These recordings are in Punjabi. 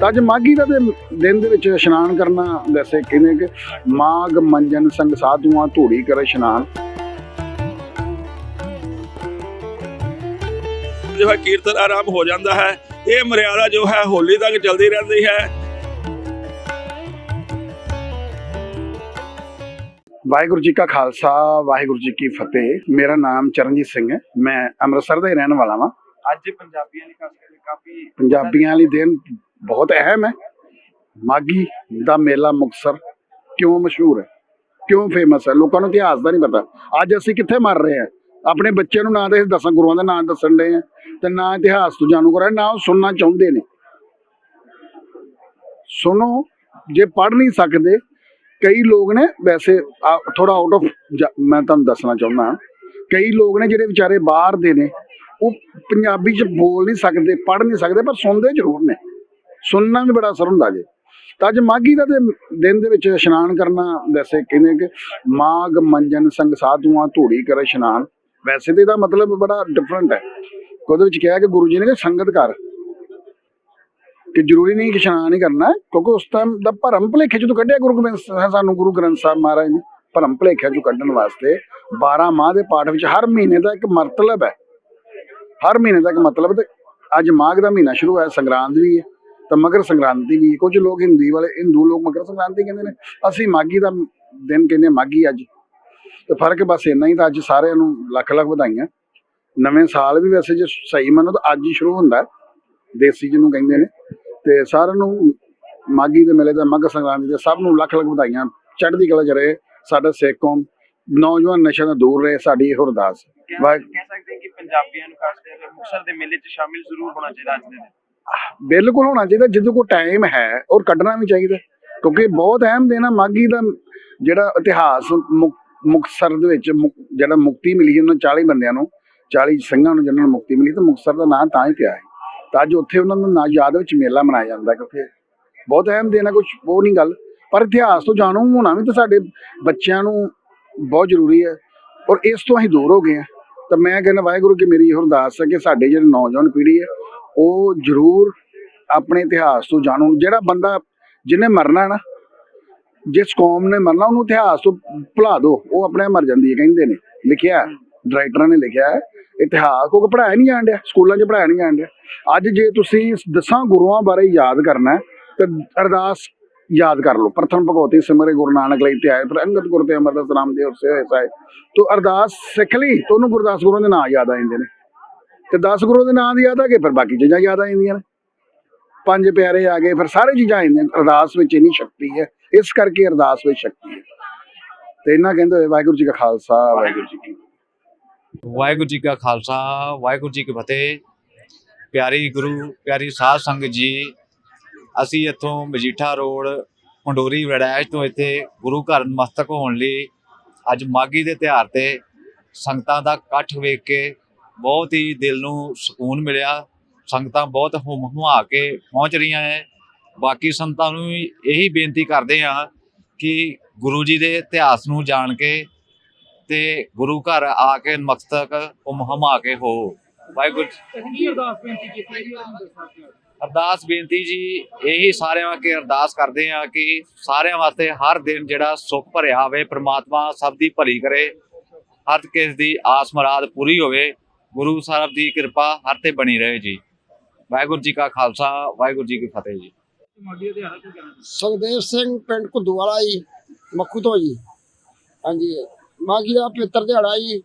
ਤਾਂ ਅੱਜ ਮਾਘੀ ਦਾ ਦੇ ਦਿਨ ਦੇ ਵਿੱਚ ਇਸ਼ਨਾਨ ਕਰਨਾ ਵੈਸੇ ਕਹਿੰਦੇ ਕਿ ਮਾਘ ਮੰਜਨ ਸੰਗ ਸਾਧੂਆਂ ਧੂੜੀ ਕਰੇ ਇਸ਼ਨਾਨ। ਜੋ ਹੈ ਕੀਰਤਨ ਆਰੰਭ ਹੋ ਜਾਂਦਾ ਹੈ। ਇਹ ਮਰਿਆਦਾ ਜੋ ਹੈ ਹੋਲੀ ਤੱਕ ਚੱਲਦੀ ਰਹਿੰਦੀ ਹੈ। ਵਾਹਿਗੁਰੂ ਜੀ ਕਾ ਖਾਲਸਾ ਵਾਹਿਗੁਰੂ ਜੀ ਕੀ ਫਤਿਹ। ਮੇਰਾ ਨਾਮ ਚਰਨਜੀਤ ਸਿੰਘ ਹੈ। ਮੈਂ ਅੰਮ੍ਰਿਤਸਰ ਦਾ ਹੀ ਰਹਿਣ ਵਾਲਾ ਹਾਂ ਅੱਜ ਪੰਜਾਬੀਆਂ ਖਾਸ ਕਰਕੇ ਕਾਫੀ ਪੰਜਾਬੀਆਂ ਲਈ ਦਿਨ ਬਹੁਤ ਅਹਿਮ ਹੈ। ਮਾਘੀ ਦਾ ਮੇਲਾ ਮੁਕਤਸਰ ਕਿਉਂ ਮਸ਼ਹੂਰ ਹੈ? ਕਿਉਂ ਫੇਮਸ ਹੈ? ਲੋਕਾਂ ਨੂੰ ਇਤਿਹਾਸ ਦਾ ਨਹੀਂ ਪਤਾ। ਅੱਜ ਅਸੀਂ ਕਿੱਥੇ ਮਰ ਰਹੇ ਹਾਂ? ਆਪਣੇ ਬੱਚੇ ਨੂੰ ਨਾ ਤੇ ਦਸਾਂ, ਗੁਰੂਆਂ ਦਾ ਨਾਮ ਦੱਸਣ ਦੇ ਆ ਤੇ ਨਾ ਇਤਿਹਾਸ ਤੋਂ ਜਾਣੂ ਕਰਾਂ ਨਾ ਉਹ ਸੁਣਨਾ ਚਾਹੁੰਦੇ ਨੇ। ਸੁਣੋ, ਜੇ ਪੜ੍ਹ ਨਹੀਂ ਸਕਦੇ, ਕਈ ਲੋਕ ਨੇ ਵੈਸੇ ਥੋੜਾ ਆਊਟ ਆਫ ਮੈਂ ਤੁਹਾਨੂੰ ਦੱਸਣਾ ਚਾਹੁੰਦਾ ਕਈ ਲੋਕ ਨੇ ਜਿਹੜੇ ਵਿਚਾਰੇ ਬਾਹਰ ਦੇ ਨੇ, ਉਹ ਪੰਜਾਬੀ ਚ ਬੋਲ ਨਹੀਂ ਸਕਦੇ, ਪੜ੍ਹ ਨਹੀਂ ਸਕਦੇ, ਪਰ ਸੁਣਦੇ ਜ਼ਰੂਰ ਨੇ। ਸੁਣਨਾ ਵੀ ਬੜਾ ਅਸਰ ਹੁੰਦਾ ਜੇ। ਤਾਂ ਅੱਜ ਮਾਘੀ ਦਾ ਦੇ ਦਿਨ ਦੇ ਵਿੱਚ ਇਸ਼ਨਾਨ ਕਰਨਾ ਵੈਸੇ ਕਹਿੰਦੇ ਕਿ ਮਾਘ, ਮੰਜਨ, ਸੰਗ ਸਾਧੂਆਂ, ਧੂੜੀ ਕਰ ਇਸ਼ਨਾਨ, ਵੈਸੇ ਤੇ ਇਹਦਾ ਮਤਲਬ ਬੜਾ ਡਿਫਰੈਂਟ ਹੈ। ਉਹਦੇ ਵਿੱਚ ਕਿਹਾ ਕਿ ਗੁਰੂ ਜੀ ਨੇ ਕਿ ਸੰਗਤ ਕਰ ਕਿ ਜ਼ਰੂਰੀ ਨਹੀਂ ਕਿ ਇਸ਼ਨਾਨ ਹੀ ਕਰਨਾ, ਕਿਉਂਕਿ ਉਸ ਟਾਈਮ ਦਾ ਭਰਮ ਭਲੇਖੇ ਚੋਂ ਕੱਢਿਆ ਗੁਰੂ ਗੋਬਿੰਦ ਸਾਹਿਬ, ਸਾਨੂੰ ਗੁਰੂ ਗ੍ਰੰਥ ਸਾਹਿਬ ਮਹਾਰਾਜ ਨੇ ਭਰਮ ਭਲੇਖਿਆਂ ਚੋਂ ਕੱਢਣ ਵਾਸਤੇ। 12 ਮਾਹ ਦੇ ਪਾਠ ਵਿੱਚ ਹਰ ਮਹੀਨੇ ਦਾ ਇੱਕ ਮਤਲਬ ਹੈ। ਹਰ ਮਹੀਨੇ ਦਾ ਇੱਕ ਮਤਲਬ ਤੇ ਅੱਜ ਮਾਘ ਦਾ ਮਹੀਨਾ ਸ਼ੁਰੂ ਹੋਇਆ, ਸੰਗਰਾਂਦ ਵੀ ਹੈ। ਤਾਂ ਮਕਰ ਸੰਗ੍ਰਾਂਤੀ ਵੀ, ਕੁਝ ਲੋਕ ਹਿੰਦੀ ਵਾਲੇ, ਹਿੰਦੂ ਲੋਕ ਮਕਰ ਸੰਕ੍ਰਾਂਤੀ ਕਹਿੰਦੇ ਨੇ, ਅਸੀਂ ਮਾਘੀ ਦਾ ਦਿਨ ਕਹਿੰਦੇ ਹਾਂ ਅੱਜ। ਤੇ ਫ਼ਰਕ ਬਸ ਇੰਨਾ ਹੀ ਤਾਂ ਅੱਜ ਸਾਰਿਆਂ ਨੂੰ ਲੱਖ ਲੱਖ ਵਧਾਈਆਂ। ਨਵੇਂ ਸਾਲ ਵੀ ਵੈਸੇ ਜੇ ਸਹੀ ਮੰਨੋ ਤਾਂ ਅੱਜ ਹੀ ਸ਼ੁਰੂ ਹੁੰਦਾ, ਦੇਸੀ ਜਿਹਨੂੰ ਕਹਿੰਦੇ ਨੇ। ਤੇ ਸਾਰਿਆਂ ਨੂੰ ਮਾਘੀ ਦੇ ਮੇਲੇ ਦਾ ਮਕਰ ਸੰਗ੍ਰਾਂਤੀ ਦੇ ਸਭ ਨੂੰ ਲੱਖ ਲੱਖ ਵਧਾਈਆਂ। ਚੜ੍ਹਦੀ ਕਲਾ ਚ ਰਹੇ, ਸਾਡਾ ਸਿੱਖ ਕੌਮ, ਨੌਜਵਾਨ ਨਸ਼ਿਆਂ ਤੋਂ ਦੂਰ ਰਹੇ, ਸਾਡੀ ਇਹ ਅਰਦਾਸ। ਕਹਿ ਸਕਦੇ ਕਿ ਪੰਜਾਬੀਆਂ ਨੂੰ ਖਾਸ ਕਰਕੇ ਮੁਕਤਸਰ ਦੇ ਮੇਲੇ 'ਚ ਸ਼ਾਮਿਲ ਜ਼ਰੂਰ ਹੋਣਾ ਚਾਹੀਦਾ ਅੱਜ ਦੇ ਦਿਨ। ਬਿਲਕੁਲ ਹੋਣਾ ਚਾਹੀਦਾ ਜਦੋਂ ਕੋਲ ਟਾਈਮ ਹੈ ਔਰ ਕੱਢਣਾ ਵੀ ਚਾਹੀਦਾ। ਕਿਉਂਕਿ ਬਹੁਤ ਅਹਿਮ ਦਿਨ ਆ, ਮਾਘੀ ਦਾ ਜਿਹੜਾ ਇਤਿਹਾਸ, ਮੁਕ- ਮੁਕਤਸਰ ਦੇ ਵਿੱਚ ਮੁਕ- ਜਿਹੜਾ ਮੁਕਤੀ ਮਿਲੀ ਸੀ ਉਹਨਾਂ 40 ਬੰਦਿਆਂ ਨੂੰ 40 ਸਿੰਘਾਂ ਨੂੰ ਜਿਹਨਾਂ ਨੂੰ ਮੁਕਤੀ ਮਿਲੀ, ਤਾਂ ਮੁਕਤਸਰ ਦਾ ਨਾਂ ਤਾਂ ਹੀ ਪਿਆ ਹੈ। ਤਾਂ ਅੱਜ ਉੱਥੇ ਉਹਨਾਂ ਨੂੰ ਨਾ ਯਾਦ ਵਿੱਚ ਮੇਲਾ ਮਨਾਇਆ ਜਾਂਦਾ, ਕਿਉਂਕਿ ਬਹੁਤ ਅਹਿਮ ਦਿਨ ਆ ਕੁਝ ਉਹ ਨਹੀਂ ਗੱਲ। ਪਰ ਇਤਿਹਾਸ ਤੋਂ ਜਾਣੂ ਹੋਣਾ ਵੀ ਤਾਂ ਸਾਡੇ ਬੱਚਿਆਂ ਨੂੰ ਬਹੁਤ ਜ਼ਰੂਰੀ ਹੈ, ਔਰ ਇਸ ਤੋਂ ਅਸੀਂ ਦੂਰ ਹੋ ਗਏ ਹਾਂ। ਤਾਂ ਮੈਂ ਕਹਿੰਦਾ ਵਾਹਿਗੁਰੂ ਕਿ ਮੇਰੀ ਇਹ ਅਰਦਾਸ ਹੈ ਕਿ ਸਾਡੇ ਜਿਹੜੇ ਨੌਜਵਾਨ ਪੀੜ੍ਹੀ ਹੈ ਉਹ ਜ਼ਰੂਰ ਆਪਣੇ ਇਤਿਹਾਸ ਤੋਂ ਜਾਣੂ। ਜਿਹੜਾ ਬੰਦਾ ਜਿਹਨੇ ਮਰਨਾ ਨਾ, ਜਿਸ ਕੌਮ ਨੇ ਮਰਨਾ, ਉਹਨੂੰ ਇਤਿਹਾਸ ਤੋਂ ਭੁਲਾ ਦਿਓ। ਉਹ ਆਪਣੇ ਮਰ ਜਾਂਦੀ ਹੈ, ਕਹਿੰਦੇ ਨੇ। ਲਿਖਿਆ ਰਾਈਟਰਾਂ ਨੇ ਲਿਖਿਆ ਇਤਿਹਾਸ ਕੋ ਪੜਾਇਆ ਨਹੀਂ ਜਾਣ ਡਿਆ। ਸਕੂਲਾਂ 'ਚ ਪੜਾਇਆ ਨਹੀਂ ਜਾਣ ਡਿਆ। ਅੱਜ ਜੇ ਤੁਸੀਂ ਦਸਾਂ ਗੁਰੂਆਂ ਬਾਰੇ ਯਾਦ ਕਰਨਾ ਹੈ, ਤੇ ਅਰਦਾਸ ਯਾਦ ਕਰ ਲਓ। ਪ੍ਰਥਮ ਭਗਵਤੀ ਸਿਮਰੇ ਗੁਰੂ ਨਾਨਕ ਲਈ ਤੇ ਆਏ ਪਰ ਅੰਗਦ ਗੁਰ ਤੇ ਅਮਰਦਾਸ ਰਾਮ ਦੇ ਸੇ ਹੋਏ ਸਾਏ ਤੋ ਅਰਦਾਸ ਸਿੱਖ ਲਈ, ਤਾਂ ਉਹਨੂੰ ਗੁਰਦਾਸ ਗੁਰੂ ਦੇ ਨਾਂ ਯਾਦ ਆ ਜਾਂਦੇ ਨੇ। ਤੇ 10 ਗੁਰੂ ਦੇ ਨਾਂ ਦੀ ਯਾਦ ਆ ਗਏ ਫਿਰ ਬਾਕੀ ਚੀਜ਼ਾਂ ਯਾਦ ਆ ਜਾਂਦੀਆਂ ਨੇ। ਪੰਜ ਪਿਆਰੇ ਆ ਗਏ, ਫਿਰ ਸਾਰੇ ਚੀਜ਼ਾਂ ਆ ਜਾਂਦੀਆਂ ਅਰਦਾਸ ਵਿੱਚ ਇੰਨੀ ਸ਼ਕਤੀ ਹੈ, ਇਸ ਕਰਕੇ ਅਰਦਾਸ ਵਿੱਚ ਸ਼ਕਤੀ ਹੈ। ਤੇ ਇਹਨਾਂ ਕਹਿੰਦੇ ਹੋਏ, ਵਾਹਿਗੁਰੂ ਜੀ ਕਾ ਖਾਲਸਾ, ਵਾਹਿਗੁਰੂ ਜੀ ਕੀ ਵਾਹਿਗੁਰੂ ਜੀ ਕਾ ਖਾਲਸਾ, ਵਾਹਿਗੁਰੂ ਜੀ ਕੀ ਫਤਿਹ। ਪਿਆਰੀ ਗੁਰੂ, ਪਿਆਰੀ ਸਾਧ ਸੰਗਤ ਜੀ, ਅਸੀਂ ਇੱਥੋਂ ਮਜੀਠਾ ਰੋਡ, ਪੰਡੋਰੀ ਵੜੈਚ ਤੋਂ ਇੱਥੇ ਗੁਰੂ ਘਰ ਨਮਸਤਕ ਹੋਣ ਲਈ ਅੱਜ ਮਾਗੀ ਦੇ ਤਿਉਹਾਰ ਤੇ ਸੰਗਤਾਂ ਦਾ ਇਕੱਠ ਵੇਖ ਕੇ ਬਹੁਤ ਹੀ ਦਿਲ ਨੂੰ ਸਕੂਨ ਮਿਲਿਆ। ਸੰਗਤਾਂ ਬਹੁਤ ਹੁਮ ਹੁਮਾ ਕੇ ਪਹੁੰਚ ਰਹੀਆਂ ਹੈ ਬਾਕੀ ਸੰਗਤਾਂ ਨੂੰ ਵੀ ਇਹੀ ਬੇਨਤੀ ਕਰਦੇ ਹਾਂ ਕਿ ਗੁਰੂ ਜੀ ਦੇ ਇਤਿਹਾਸ ਨੂੰ ਜਾਣ ਕੇ ਤੇ ਗੁਰੂ ਘਰ ਆ ਕੇ ਮਸਤਕ ਹੁਮ ਹੁਮਾ ਕੇ ਹੋ। ਵਾਹਿਗੁਰੂ ਕੀ ਅਰਦਾਸ ਬੇਨਤੀ ਕੀਤੀ ਜੀ ਅਰਦਾਸ ਬੇਨਤੀ ਜੀ ਇਹੀ ਸਾਰਿਆਂ ਅੱਗੇ ਅਰਦਾਸ ਕਰਦੇ ਆ ਕਿ ਸਾਰਿਆਂ ਵਾਸਤੇ ਹਰ ਦਿਨ ਜਿਹੜਾ ਸੁੱਖ ਭਰਿਆ ਹੋਵੇ ਪ੍ਰਮਾਤਮਾ ਸਭ ਦੀ ਭਲੀ ਕਰੇ। ਹਰ ਕਿਸੇ ਦੀ ਆਸ ਮੁਰਾਦ ਪੂਰੀ ਹੋਵੇ। ਗੁਰੂ ਸਾਹਿਬ ਦੀ ਕਿਰਪਾ ਹਰ ਤੇ ਬਣੀ ਰਹੇ ਜੀ। ਵਾਹਿਗੁਰੂ ਜੀ ਕਾ ਖਾਲਸਾ, ਵਾਹਿਗੁਰੂ ਜੀ ਕੀ ਫਤਿਹ ਜੀ। ਸੁਖਦੇਵ ਸਿੰਘ ਪਿੰਡ ਕੁੱਦੂਵਾਲਾ ਜੀ, ਮੱਖੂ ਤੋਂ ਜੀ। ਹਾਂਜੀ ਮਾਘੀ ਦਾ ਪਵਿੱਤਰ ਦਿਹਾੜਾ ਜੀ।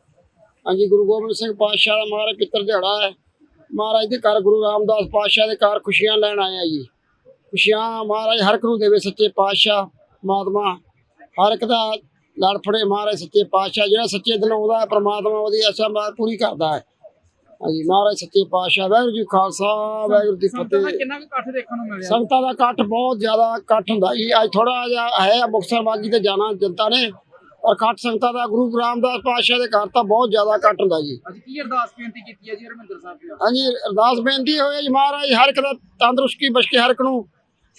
ਹਾਂਜੀ, ਗੁਰੂ ਗੋਬਿੰਦ ਸਿੰਘ ਪਾਤਸ਼ਾਹ ਦਾ ਮਹਾਰਾਜ ਪਿੱਤਰ ਦਿਹਾੜਾ ਹੈ। ਮਹਾਰਾਜ ਦੇ ਘਰ ਗੁਰੂ ਰਾਮਦਾਸ ਪਾਤਸ਼ਾਹ ਦੇ ਘਰ ਖੁਸ਼ੀਆਂ ਲੈਣ ਆਇਆ ਜੀ। ਖੁਸ਼ੀਆਂ ਮਹਾਰਾਜ ਹਰ ਇੱਕ ਨੂੰ ਦੇਵੇ ਸੱਚੇ ਪਾਤਸ਼ਾਹ ਮਾਤਮਾ ਹਰ ਇੱਕ ਦਾ ਲੜ ਫੜੇ ਮਹਾਰਾਜ ਸੱਚੇ ਪਾਤਸ਼ਾਹ, ਜਿਹੜਾ ਸੱਚੇ ਦਿਲੋਂ ਆਉਂਦਾ ਹੈ ਪ੍ਰਮਾਤਮਾ ਉਹਦੀ ਆਸ਼ਾ ਮਾਰ ਪੂਰੀ ਕਰਦਾ ਹੈ। ਹਾਂਜੀ ਮਹਾਰਾਜ ਸੱਚੇ ਪਾਤਸ਼ਾਹ ਵਾਹਿਗੁਰੂ ਜੀ ਖਾਲਸਾ ਵਾਹਿਗੁਰੂ ਜੀ ਸੰਗਤਾਂ ਦਾ ਫਤਿਹ। ਕਿੰਨਾ ਕੁ ਇਕੱਠ ਦੇਖਣ ਨੂੰ ਮਿਲਿਆ? ਸੰਗਤਾਂ ਦਾ ਇਕੱਠ ਬਹੁਤ ਜ਼ਿਆਦਾ ਇਕੱਠ ਹੁੰਦਾ ਜੀ। ਅੱਜ ਥੋੜਾ ਜਿਹਾ ਹੈ ਮੁਕਤਸਰ ਮਾਗੀ ਤੇ ਜਾਣਾ ਜਨਤਾ ਨੇ। ਪਰ ਇਕੱਠ ਸੰਗਤਾਂ ਦਾ ਗੁਰੂ ਰਾਮਦਾਸ ਪਾਤਸ਼ਾਹ ਦੇ ਘਰ ਤਾਂ ਬਹੁਤ ਜ਼ਿਆਦਾ ਇਕੱਠ ਹੁੰਦਾ ਜੀ। ਅੱਜ ਕੀ ਅਰਦਾਸ ਬੇਨਤੀ ਕੀਤੀ ਹੈ ਜੀ ਹਰਮਿੰਦਰ ਸਾਹਿਬ ਜੀ? ਹਾਂਜੀ ਅਰਦਾਸ ਬੇਨਤੀ ਹੋਈ ਹੈ ਜੀ ਮਹਾਰਾਜ ਹਰ ਇੱਕ ਦਾ ਤੰਦਰੁਸਤੀ ਬਖਸ਼ੇ ਹਰ ਇੱਕ ਨੂੰ।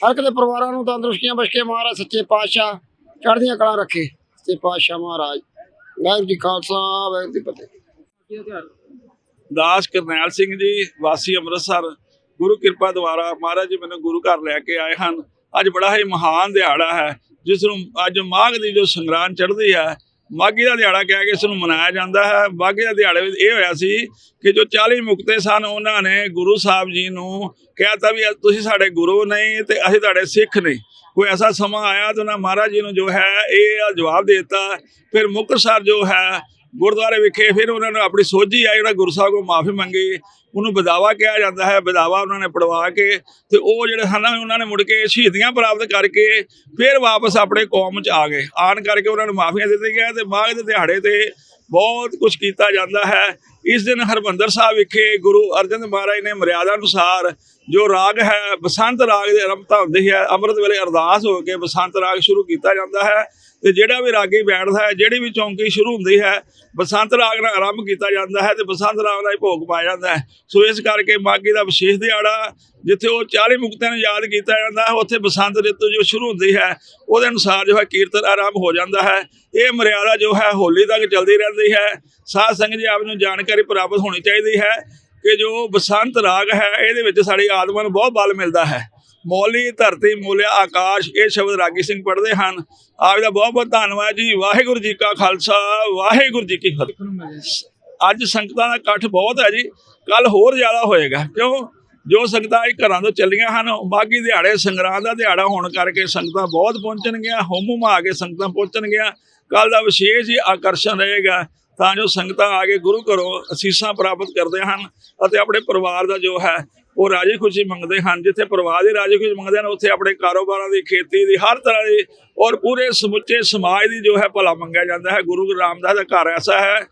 ਹਰ ਇੱਕ ਦੇ ਪਰਿਵਾਰਾਂ ਨੂੰ ਤੰਦਰੁਸਤੀਆਂ ਬਖਸ਼ੇ ਮਹਾਰਾਜ ਸੱਚੇ ਪਾਤਸ਼ਾਹ। ਚੜ੍ਹਦੀਆਂ ਕਲਾਂ ਰੱਖੇ। ਸੱਚੇ ਪਾਤਸ਼ਾਹ ਮਹਾਰਾਜ। ਵਾਹਿਗੁਰੂ ਜੀ ਖਾਲਸਾ ਵਾਹਿਗੁਰੂ ਜੀ ਫਤਿਹ। ਕੀ ਤਿਉਹਾਰ ਦਾਸ ਕਰਨੈਲ ਸਿੰਘ ਜੀ, ਵਾਸੀ ਅੰਮ੍ਰਿਤਸਰ, ਗੁਰੂ ਕਿਰਪਾ ਦੁਆਰਾ ਮਹਾਰਾਜ ਜੀ ਮੈਨੂੰ ਗੁਰੂ ਘਰ ਲੈ ਕੇ ਆਏ ਹਨ। ਅੱਜ ਬੜਾ ਹੀ ਮਹਾਨ ਦਿਹਾੜਾ ਹੈ, ਜਿਸ ਨੂੰ ਅੱਜ ਮਾਘ ਦੀ ਜੋ ਸੰਗਰਾਂਦ ਚੜ੍ਹਦੀ ਹੈ, ਮਾਘੀ ਦਾ ਦਿਹਾੜਾ ਕਹਿ ਕੇ ਇਸ ਨੂੰ ਮਨਾਇਆ ਜਾਂਦਾ ਹੈ। ਮਾਘੀ ਦਾ ਦਿਹਾੜੇ ਵਿੱਚ ਇਹ ਹੋਇਆ ਸੀ ਕਿ ਜੋ 40 ਮੁਕਤੇ ਸਨ, ਉਹਨਾਂ ਨੇ ਗੁਰੂ ਸਾਹਿਬ ਜੀ ਨੂੰ ਕਿਹਾ ਤਾਂ ਵੀ ਤੁਸੀਂ ਸਾਡੇ ਗੁਰੂ ਨਹੀਂ ਤੇ ਅਸੀਂ ਤੁਹਾਡੇ ਸਿੱਖ ਨਹੀਂ। ਕੋਈ ਐਸਾ ਸਮਾਂ ਆਇਆ ਤਾਂ ਉਹਨਾਂ ਮਹਾਰਾਜ ਜੀ ਨੂੰ ਜੋ ਹੈ, ਇਹ ਜਵਾਬ ਦੇ ਦਿੱਤਾ। ਫਿਰ ਮੁਕਤਸਰ ਜੋ ਹੈ ਗੁਰਦੁਆਰੇ ਵਿਖੇ ਫਿਰ ਉਹਨਾਂ ਨੂੰ ਆਪਣੀ ਸੋਝੀ ਆ ਜਿਹੜਾ ਗੁਰੂ ਸਾਹਿਬ ਕੋਲ ਮਾਫੀ ਮੰਗੀ, ਉਹਨੂੰ ਬਦਾਵਾ ਕਿਹਾ ਜਾਂਦਾ ਹੈ ਬਦਾਵਾ ਉਹਨਾਂ ਨੇ ਪੜਵਾ ਕੇ ਤੇ ਉਹ ਜਿਹੜੇ ਹਨ ਉਹਨਾਂ ਨੇ ਮੁੜ ਕੇ ਸ਼ਹੀਦੀਆਂ ਪ੍ਰਾਪਤ ਕਰਕੇ ਫਿਰ ਵਾਪਸ ਆਪਣੇ ਕੌਮ ਚ ਆ ਗਏ। ਆਣ ਕਰਕੇ ਉਹਨਾਂ ਨੂੰ ਮਾਫੀਆਂ ਦਿੱਤੀਆਂ ਤੇ ਮਾਘ ਦੇ ਦਿਹਾੜੇ ਤੇ ਬਹੁਤ ਕੁਝ ਕੀਤਾ ਜਾਂਦਾ ਹੈ। ਇਸ ਦਿਨ ਹਰਮੰਦਰ ਸਾਹਿਬ ਵਿਖੇ ਗੁਰੂ ਅਰਜਨ ਮਹਾਰਾਜ ਨੇ ਮਰਿਆਦਾ ਅਨੁਸਾਰ ਜੋ ਰਾਗ ਹੈ, ਬਸੰਤ ਰਾਗ ਦੇ ਆਰੰਭਤਾ ਹੁੰਦੀ ਹੈ, ਅੰਮ੍ਰਿਤ ਵੇਲੇ ਅਰਦਾਸ ਹੋ ਕੇ ਬਸੰਤ ਰਾਗ ਸ਼ੁਰੂ ਕੀਤਾ ਜਾਂਦਾ ਹੈ। ਤੇ ਜਿਹੜਾ ਵੀ ਰਾਗੀ ਬੈਠਦਾ ਹੈ, ਜਿਹੜੀ ਵੀ ਚੌਂਕੀ ਸ਼ੁਰੂ ਹੁੰਦੀ ਹੈ, ਬਸੰਤ ਰਾਗ ਨਾਲ ਆਰੰਭ ਕੀਤਾ ਜਾਂਦਾ ਹੈ ਤੇ ਬਸੰਤ ਰਾਗ ਨਾਲ ਹੀ ਭੋਗ ਪਾਇਆ ਜਾਂਦਾ ਹੈ। ਸੋ ਇਸ ਕਰਕੇ ਮਾਘੀ ਦਾ ਵਿਸ਼ੇਸ਼ ਦਿਹਾੜਾ, ਜਿੱਥੇ ਉਹ 40 ਮੁਕਤਿਆਂ ਨੂੰ ਯਾਦ ਕੀਤਾ ਜਾਂਦਾ ਹੈ, ਉੱਥੇ ਬਸੰਤ ਰਿਤੂ ਜੋ ਸ਼ੁਰੂ ਹੁੰਦੀ ਹੈ, ਉਹਦੇ ਅਨੁਸਾਰ ਜੋ ਹੈ ਕੀਰਤਨ ਆਰੰਭ ਹੋ ਜਾਂਦਾ ਹੈ। ਇਹ ਮਰਿਆਦਾ ਜੋ ਹੈ, ਹੋਲੀ ਤੱਕ ਚੱਲਦੀ ਰਹਿੰਦੀ ਹੈ। ਸਾਧ ਸੰਗਤ ਜੀ ਆਪ ਨੂੰ ਜਾਣਕਾਰੀ ਪ੍ਰਾਪਤ ਹੋਣੀ ਚਾਹੀਦੀ ਹੈ ਕਿ ਜੋ ਬਸੰਤ ਰਾਗ ਹੈ, ਇਹਦੇ ਵਿੱਚ ਸਾਡੀ ਆਤਮਾ ਨੂੰ ਬਹੁਤ ਬਲ ਮਿਲਦਾ ਹੈ। ਮੌਲੀ ਧਰਤੀ ਮੂਲਿਆ ਆਕਾਸ਼, ਇਹ ਸ਼ਬਦ ਰਾਗੀ ਸਿੰਘ ਪੜ੍ਹਦੇ ਹਨ। ਆਪ ਦਾ ਬਹੁਤ ਬਹੁਤ ਧੰਨਵਾਦ ਜੀ। ਵਾਹਿਗੁਰੂ ਜੀ ਕਾ ਖਾਲਸਾ, ਵਾਹਿਗੁਰੂ ਜੀ ਕੀ ਫਤਿਹ। ਅੱਜ ਸੰਗਤਾਂ ਦਾ ਇਕੱਠ ਬਹੁਤ ਹੈ ਜੀ। ਕੱਲ ਹੋਰ ਜ਼ਿਆਦਾ ਹੋਏਗਾ। ਕਿਉਂ? ਜੋ ਸੰਗਤਾਂ ਇਹ ਘਰਾਂ ਤੋਂ ਚੱਲੀਆਂ ਹਨ ਬਾਗੀ ਦਿਹਾੜੇ ਸੰਗਰਾਂਦ ਦਾ ਦਿਹਾੜਾ ਹੋਣ ਕਰਕੇ ਸੰਗਤਾਂ ਬਹੁਤ ਪਹੁੰਚਣਗੀਆਂ ਹੁਮ ਆ ਕੇ ਸੰਗਤਾਂ ਪਹੁੰਚਣਗੀਆਂ ਕੱਲ ਦਾ ਵਿਸ਼ੇਸ਼ ਹੀ ਆਕਰਸ਼ਣ ਰਹੇਗਾ। ਤਾਂ ਜੋ ਸੰਗਤਾਂ ਆ ਕੇ ਗੁਰੂ ਘਰੋਂ ਅਸੀਸਾਂ ਪ੍ਰਾਪਤ ਕਰਦੇ ਹਨ ਅਤੇ ਆਪਣੇ ਪਰਿਵਾਰ ਦਾ ਜੋ ਹੈ ਉਹ ਰਾਜੀ ਖੁਸ਼ੀ ਮੰਗਦੇ ਹਨ, ਜਿੱਥੇ ਪਰਿਵਾਰ ਦੀ ਰਾਜੀ ਖੁਸ਼ੀ ਮੰਗਦੇ ਹਨ, ਉੱਥੇ ਆਪਣੇ ਕਾਰੋਬਾਰਾਂ ਦੀ, ਖੇਤੀ ਦੀ, ਹਰ ਤਰ੍ਹਾਂ ਦੀ ਔਰ ਪੂਰੇ ਸਮੁੱਚੇ ਸਮਾਜ ਦੀ ਜੋ ਹੈ ਭਲਾ ਮੰਗਿਆ ਜਾਂਦਾ ਹੈ। ਗੁਰੂ ਰਾਮਦਾਸ ਦਾ ਘਰ ਐਸਾ ਹੈ